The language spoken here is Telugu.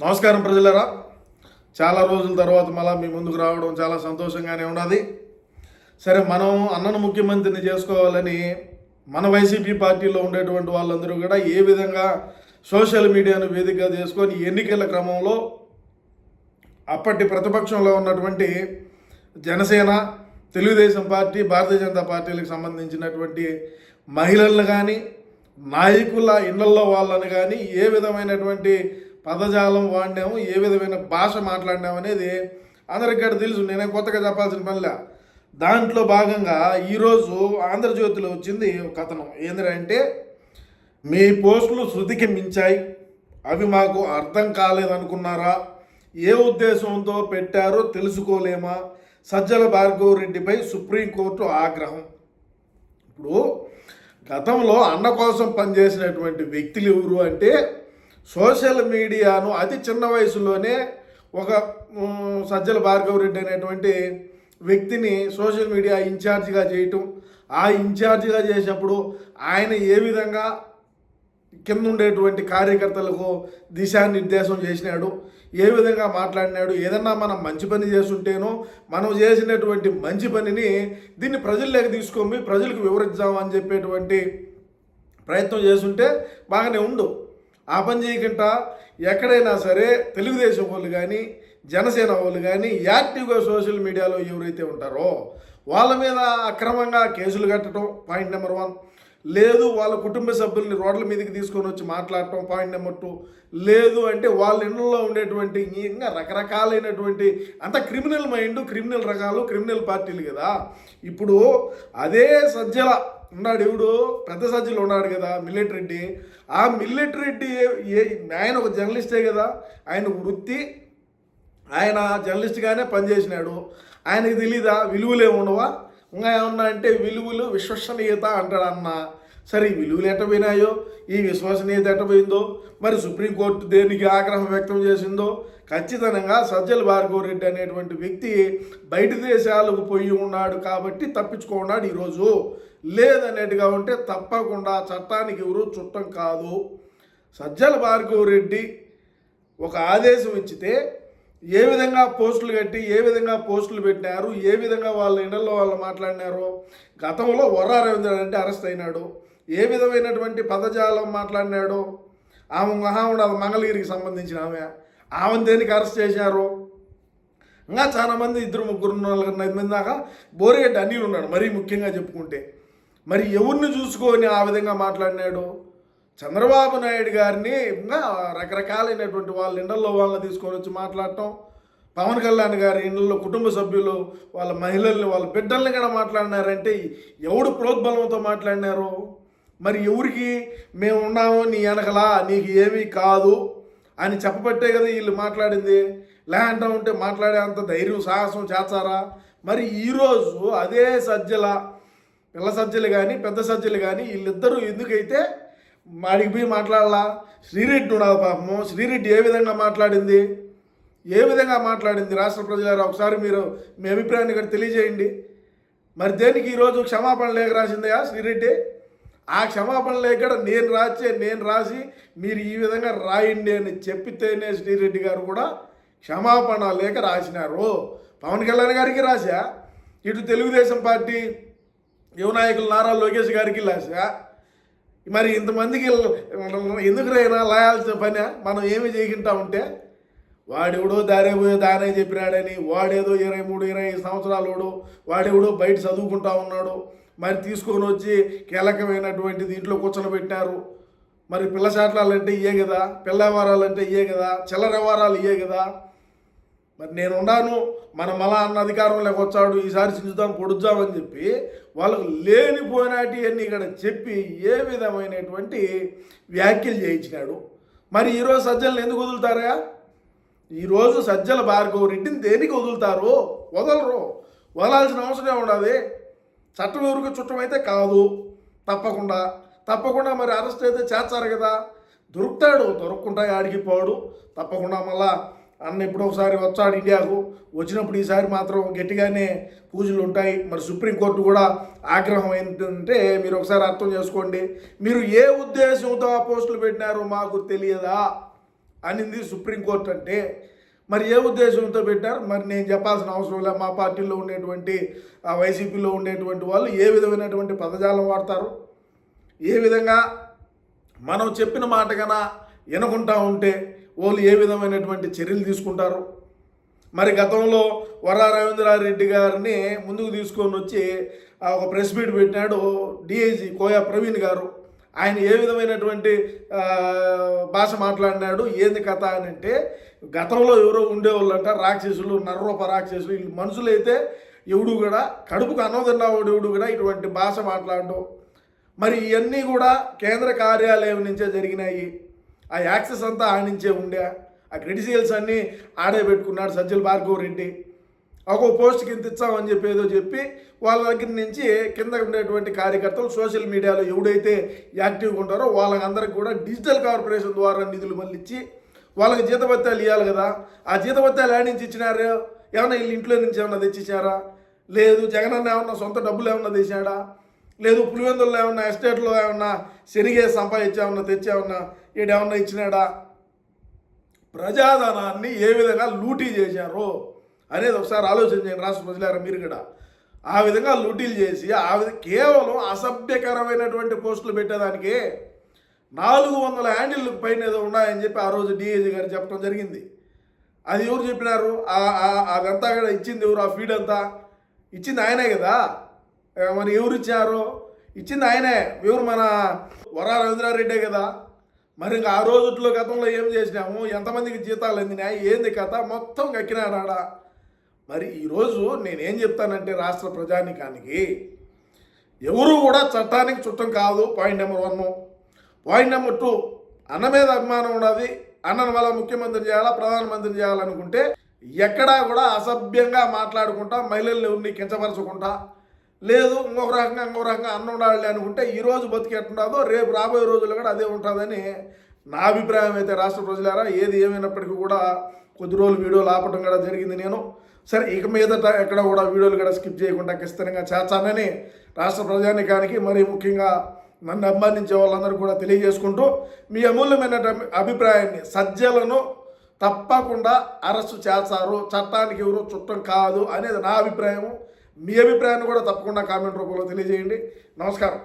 నమస్కారం ప్రజలరా. చాలా రోజుల తర్వాత మళ్ళీ మీ ముందుకు రావడం చాలా సంతోషంగానే ఉన్నది. సరే మనం అన్నను ముఖ్యమంత్రిని చేసుకోవాలని మన వైసీపీ పార్టీలో ఉండేటువంటి వాళ్ళందరూ కూడా ఏ విధంగా సోషల్ మీడియాను వేదికగా చేసుకొని ఎన్నికల క్రమంలో అప్పటి ప్రతిపక్షంలో ఉన్నటువంటి జనసేన తెలుగుదేశం పార్టీ భారతీయ జనతా పార్టీలకు సంబంధించినటువంటి మహిళలను కానీ నాయకుల ఇళ్ళలో వాళ్ళని కానీ ఏ విధమైనటువంటి పదజాలం వాడినాము ఏ విధమైన భాష మాట్లాడినాము అనేది అందరికీ తెలుసు. నేనే కొత్తగా చెప్పాల్సిన పనిలే. దాంట్లో భాగంగా ఈరోజు ఆంధ్రజ్యోతిలో వచ్చింది కథనం. ఏంటంటే మీ పోస్టులు శృతికి మించాయి. అవి మాకు అర్థం కాలేదనుకున్నారా? ఏ ఉద్దేశంతో పెట్టారో తెలుసుకోలేమా? సజ్జల భార్గవ రెడ్డిపై సుప్రీంకోర్టు ఆగ్రహం. ఇప్పుడు గతంలో అన్న కోసం పనిచేసినటువంటి వ్యక్తులు ఎవరు అంటే సోషల్ మీడియాను అతి చిన్న వయసులోనే ఒక సజ్జల భార్గవ రెడ్డి అనేటువంటి వ్యక్తిని సోషల్ మీడియా ఇన్ఛార్జిగా చేయటం ఆ ఇన్ఛార్జిగా చేసినప్పుడు ఆయన ఏ విధంగా కింద ఉండేటువంటి కార్యకర్తలకు దిశానిర్దేశం చేసినాడు ఏ విధంగా మాట్లాడినాడు ఏదన్నా మనం మంచి పని చేస్తుంటేనో మనం చేసినటువంటి మంచి పనిని దీన్ని ప్రజల్లోకి తీసుకొని ప్రజలకు వివరిద్దామని చెప్పేటువంటి ప్రయత్నం చేస్తుంటే బాగానే ఉండు. ఆ పని చేయకుండా ఎక్కడైనా సరే తెలుగుదేశం వాళ్ళు కానీ జనసేన వాళ్ళు కానీ యాక్టివ్గా సోషల్ మీడియాలో ఎవరైతే ఉంటారో వాళ్ళ మీద అక్రమంగా కేసులు కట్టడం పాయింట్ నెంబర్ వన్. లేదు వాళ్ళ కుటుంబ సభ్యుల్ని రోడ్ల మీదకి తీసుకొని వచ్చి మాట్లాడటం పాయింట్ నెంబర్ టూ. లేదు అంటే వాళ్ళ ఇళ్ళలో ఉండేటువంటి ఇంకా రకరకాలైనటువంటి అంత క్రిమినల్ మైండ్ క్రిమినల్ రకాలు క్రిమినల్ పార్టీలు కదా. ఇప్పుడు అదే సజ్జల ఉన్నాడు ఎవడు పెద్ద సజ్జలు ఉన్నాడు కదా మిల్లెట్ రెడ్డి. ఆ మిల్లెట్ రెడ్డి ఏ ఆయన ఒక జర్నలిస్టే కదా. ఆయన వృత్తి ఆయన జర్నలిస్ట్గానే పనిచేసినాడు. ఆయనకి తెలీదా విలువలు ఏమి ఉండవా ఇంకా ఏమన్నా అంటే విలువలు విశ్వసనీయత అంటాడు సరే ఈ విలువలు ఎట్టపోయినాయో ఈ విశ్వసనీయత ఎట్టపోయిందో మరి సుప్రీంకోర్టు దేనికి ఆగ్రహం వ్యక్తం చేసిందో? ఖచ్చితంగా సజ్జల భార్గవ రెడ్డి అనేటువంటి వ్యక్తి బయట దేశాలకు పోయి ఉన్నాడు కాబట్టి తప్పించుకున్నాడు ఈరోజు. లేదనేట్టుగా ఉంటే తప్పకుండా చట్టానికి ఎవరు చుట్టం కాదు. సజ్జల భార్గవ రెడ్డి ఒక ఆదేశం ఇచ్చితే ఏ విధంగా పోస్టులు కట్టి ఏ విధంగా పోస్టులు పెట్టినారు ఏ విధంగా వాళ్ళ ఇళ్ళలో వాళ్ళు మాట్లాడినారు గతంలో వర్రా రవీంద్ర అంటే అరెస్ట్ అయినాడు. ఏ విధమైనటువంటి పదజాలం మాట్లాడినాడు? ఆమె మహాముడు అది మంగళగిరికి సంబంధించిన ఆమె. ఆమెను దేనికి అరెస్ట్ చేశారు? ఇంకా చాలామంది ఇద్దరు ముగ్గురు నలుగురు ఐదు మంది దాకా బోరిగడ్డ అనిల్ ఉన్నాడు మరీ ముఖ్యంగా చెప్పుకుంటే. మరి ఎవరిని చూసుకొని ఆ విధంగా మాట్లాడినాడు? చంద్రబాబు నాయుడు గారిని రకరకాలైనటువంటి వాళ్ళ ఇండల్లో వాళ్ళని తీసుకొని వచ్చి మాట్లాడటం పవన్ కళ్యాణ్ గారి ఇండ్లలో కుటుంబ సభ్యులు వాళ్ళ మహిళల్ని వాళ్ళ బిడ్డల్ని కూడా మాట్లాడినారంటే ఎవడు ప్రోద్బలంతో మాట్లాడినారు? మరి ఎవరికి మేము ఉన్నాము నీ వెనకలా నీకు ఏమీ కాదు అని చెప్పబట్టే కదా వీళ్ళు మాట్లాడింది. లేదంటా ఉంటే మాట్లాడే అంత ధైర్యం సాహసం చేస్తారా? మరి ఈరోజు అదే సజ్జల పిల్ల సజ్జలు కానీ పెద్ద సజ్జలు కానీ వీళ్ళిద్దరూ ఎందుకైతే మాడికి పోయి మాట్లాడాలా? శ్రీరెడ్డి ఉన్నది పాపము. శ్రీరెడ్డి ఏ విధంగా మాట్లాడింది? ఏ విధంగా మాట్లాడింది రాష్ట్ర ప్రజలారా? ఒకసారి మీరు మీ అభిప్రాయాన్ని ఇక్కడ తెలియజేయండి. మరి దేనికి ఈరోజు క్షమాపణ లేఖ రాసిందయా శ్రీరెడ్డి? ఆ క్షమాపణ లేఖ నేను రాసే నేను రాసి మీరు ఈ విధంగా రాయండి అని చెప్పితేనే శ్రీరెడ్డి గారు కూడా క్షమాపణ లేఖ రాసినారు. పవన్ కళ్యాణ్ గారికి రాశా? ఇటు తెలుగుదేశం పార్టీ యువ నాయకులు నారా లోకేష్ గారికి రాశా? మరి ఇంతమందికి ఎందుకు రైనా లాయాల్సిన పని మనం ఏమి చేయకుంటా ఉంటే వాడెవడో దారే పోయో దానే చెప్పినాడని వాడేదో ఇరవై మూడు ఇరవై ఐదు సంవత్సరాలోడు వాడెవడో బయట చదువుకుంటా ఉన్నాడు మరి తీసుకొని వచ్చి కీలకమైనటువంటి దీంట్లో కూర్చొని మరి పిల్ల చాట్లాలంటే ఇయే కదా పిల్ల వ్యవహారాలంటే ఇయే కదా చిల్లర వ్యవహారాలు ఇయే కదా మరి నేను ఉన్నాను మన మళ్ళా అన్న అధికారంలోకి వచ్చాడు ఈసారి చించుదాం పొడుద్దామని చెప్పి వాళ్ళకు లేనిపోయినాటి అన్ని ఇక్కడ చెప్పి ఏ విధమైనటువంటి వ్యాఖ్యలు చేయించినాడు. మరి ఈరోజు సజ్జలను ఎందుకు వదులుతారా ఈరోజు సజ్జల భార్గవ రెడ్డిని దేనికి వదులుతారు? వదలరు. వదలాల్సిన అవసరం ఉండదు. చట్టం ఎవరికి చుట్టం అయితే కాదు. తప్పకుండా. తప్పకుండా మరి అరెస్ట్ అయితే చేస్తారు కదా. దొరుకుతాడు. దొరకకుండా ఆడికి పోడు. తప్పకుండా మళ్ళా అన్న ఎప్పుడో ఒకసారి వచ్చాడు ఇండియాకు. వచ్చినప్పుడు ఈసారి మాత్రం గట్టిగానే పూజలు ఉంటాయి. మరి సుప్రీంకోర్టు కూడా ఆగ్రహం ఏంటంటే మీరు ఒకసారి అర్థం చేసుకోండి. మీరు ఏ ఉద్దేశంతో ఆ పోస్టులు పెట్టినారో మాకు తెలియదా? అనింది సుప్రీంకోర్టు అంటే. మరి ఏ ఉద్దేశంతో పెట్టారు మరి నేను చెప్పాల్సిన అవసరం లేదు. మా పార్టీలో ఉండేటువంటి వైసీపీలో ఉండేటువంటి వాళ్ళు ఏ విధమైనటువంటి పదజాలం వాడతారు? ఏ విధంగా? మనం చెప్పిన మాట కన్నా వినకుంటా ఉంటే వాళ్ళు ఏ విధమైనటువంటి చర్యలు తీసుకుంటారు? మరి గతంలో వరా రవీంద్రారెడ్డి గారిని ముందుకు తీసుకొని వచ్చి ఒక ప్రెస్ మీట్ పెట్టినాడు డిఐజీ కోయా ప్రవీణ్ గారు. ఆయన ఏ విధమైనటువంటి భాష మాట్లాడినాడు ఏంది కథ అని అంటే గతంలో ఎవరో ఉండేవాళ్ళంట రాక్షసులు నర్రూప రాక్షసులు వీళ్ళు మనుషులైతే ఎవడు కూడా కడుపుకు అన్నం ఎవడు కూడా ఇటువంటి భాష మాట్లాడడం. మరి ఇవన్నీ కూడా కేంద్ర కార్యాలయం నుంచే జరిగినాయి. ఆ యాక్సెస్ అంతా ఆడించే నుంచే ఉండే. ఆ క్రెడిషియల్స్ అన్నీ ఆడే పెట్టుకున్నాడు సజ్జల భార్గవ రెడ్డి. ఒక పోస్ట్ కింద ఇచ్చామని చెప్పి ఏదో చెప్పి వాళ్ళ దగ్గర నుంచి కింద ఉండేటువంటి కార్యకర్తలు సోషల్ మీడియాలో ఎవడైతే యాక్టివ్గా ఉంటారో వాళ్ళందరికీ కూడా డిజిటల్ కార్పొరేషన్ ద్వారా నిధులు మళ్ళీ ఇచ్చి వాళ్ళకి జీతభత్యాలు ఇవ్వాలి కదా. ఆ జీతభత్యాలు ఏడ నుంచి ఇచ్చినారు. ఏమన్నా వీళ్ళు ఇంట్లో నుంచి ఏమన్నా తెచ్చిచ్చారా? లేదు జగనన్న ఏమన్నా సొంత డబ్బులు ఏమన్నా తెచ్చాడా? లేదు పులివెందుల్లో ఏమన్నా ఎస్టేట్లో ఏమన్నా శనిగే సంపాదించామన్నా తెచ్చామన్నా ఈడేమన్నా ఇచ్చినాడా? ప్రజాధనాన్ని ఏ విధంగా లూటీ చేశారు అనేది ఒకసారి ఆలోచన చేయండి రాష్ట్ర ప్రజలారా మీరు కూడా. ఆ విధంగా లూటీలు చేసి ఆ విధ కేవలం అసభ్యకరమైనటువంటి పోస్టులు పెట్టేదానికి నాలుగు వందల హ్యాండిల్ పైన ఏదో ఉన్నాయని చెప్పి ఆ రోజు డిఏజీ గారు చెప్పడం జరిగింది. అది ఎవరు చెప్పినారు? అదంతా కూడా ఇచ్చింది ఎవరు? ఆ ఫీడ్ అంతా? ఇచ్చింది ఆయనే కదా? మరి ఎవరు ఇచ్చారు? ఇచ్చింది ఆయనే. ఎవరు మన వరా రవీంద్రారెడ్డే కదా? మరి ఇంకా ఆ రోజుట్లో గతంలో ఏం చేసినాము? ఎంతమందికి జీతాలు అందినాయి? ఏంది కథ? మొత్తం కక్కినాడు మరి ఈరోజు నేనేం చెప్తానంటే రాష్ట్ర ప్రజానికానికి ఎవరు కూడా చట్టానికి చుట్టం కాదు point number one point number two అన్న మీద అభిమానం ఉన్నది అన్నను వల్ల ముఖ్యమంత్రి చేయాలా ప్రధానమంత్రి చేయాలనుకుంటే ఎక్కడా కూడా అసభ్యంగా మాట్లాడుకుంటా మహిళల్ని కించపరచుకుంటా లేదు ఇంకొక రకంగా ఇంకొక రకంగా అన్నం ఉండాలి అనుకుంటే ఈరోజు రోజు బతికి ఎట్టుండదో రేపు రాబోయే రోజుల్లో కూడా అదే ఉంటుందని నా అభిప్రాయం అయితే రాష్ట్ర ప్రజలారా. ఏది ఏమైనప్పటికీ కూడా కొద్ది రోజులు వీడియోలు ఆపడం కూడా జరిగింది నేను. సరే ఇక మీదట ఎక్కడ కూడా వీడియోలు కూడా స్కిప్ చేయకుండా ఖచ్చితంగా చేస్తానని రాష్ట్ర ప్రజానికానికి మరీ ముఖ్యంగా నన్ను అభిమానించే వాళ్ళందరూ కూడా తెలియజేసుకుంటూ మీ అమూల్యమైన అభిప్రాయాన్ని సజ్జలను తప్పకుండా అరెస్టు చేస్తారు. చట్టానికి ఎవరు చుట్టం కాదు అనేది నా అభిప్రాయం మీ అభిప్రాయాన్ని కూడా తప్పకుండా కామెంట్ రూపంలో తెలియజేయండి. నమస్కారం.